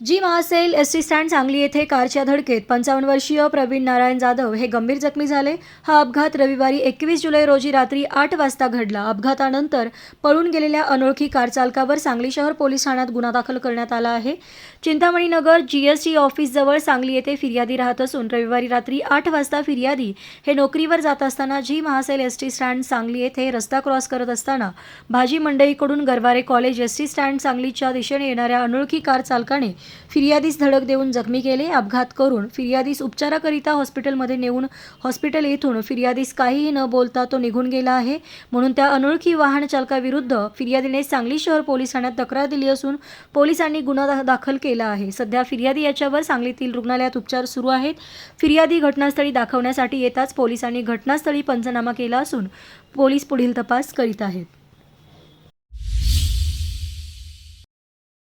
जी महासेल S T stand Sangli येथे कारच्या धडकेत पंचावन्न वर्षीय प्रवीण नारायण जाधव हे गंभीर जखमी झाले. हा अपघात रविवारी एकवीस जुलै रोजी रात्री आठ वाजता घडला. अपघातानंतर पळून गेलेल्या अनोळखी कार चालकावर सांगली शहर पोलीस ठाण्यात गुन्हा दाखल करण्यात आला आहे. चिंतामणीनगर जी एस टी ऑफिसजवळ सांगली येथे फिर्यादी राहत असून रविवारी रात्री आठ वाजता फिर्यादी हे नोकरीवर जात असताना जी महासेल एस टी स्टँड सांगली येथे रस्ता क्रॉस करत असताना भाजी मंडईकडून Garware college S T stand सांगलीच्या दिशेने येणाऱ्या अनोळखी कार चालकाने फिर्यादीस धडक देऊन जखमी केले अपघात करून फिर्यादीस उपचाराकरिता हॉस्पिटलमध्ये नेऊन हॉस्पिटल येथून फिर्यादीस काहीही न बोलता तो निघून गेला आहे. म्हणून त्या अनोळखी वाहन चालकाविरुद्ध फिर्यादीने सांगली शहर पोलीस ठाण्यात तक्रार दिली असून पोलिसांनी गुन्हा दाखल केला आहे. सध्या फिर्यादी याच्यावर सांगलीतील रुग्णालयात उपचार सुरू आहेत. फिर्यादी घटनास्थळी दाखवण्यासाठी येताच पोलिसांनी घटनास्थळी पंचनामा केला असून पोलीस पुढील तपास करीत आहेत.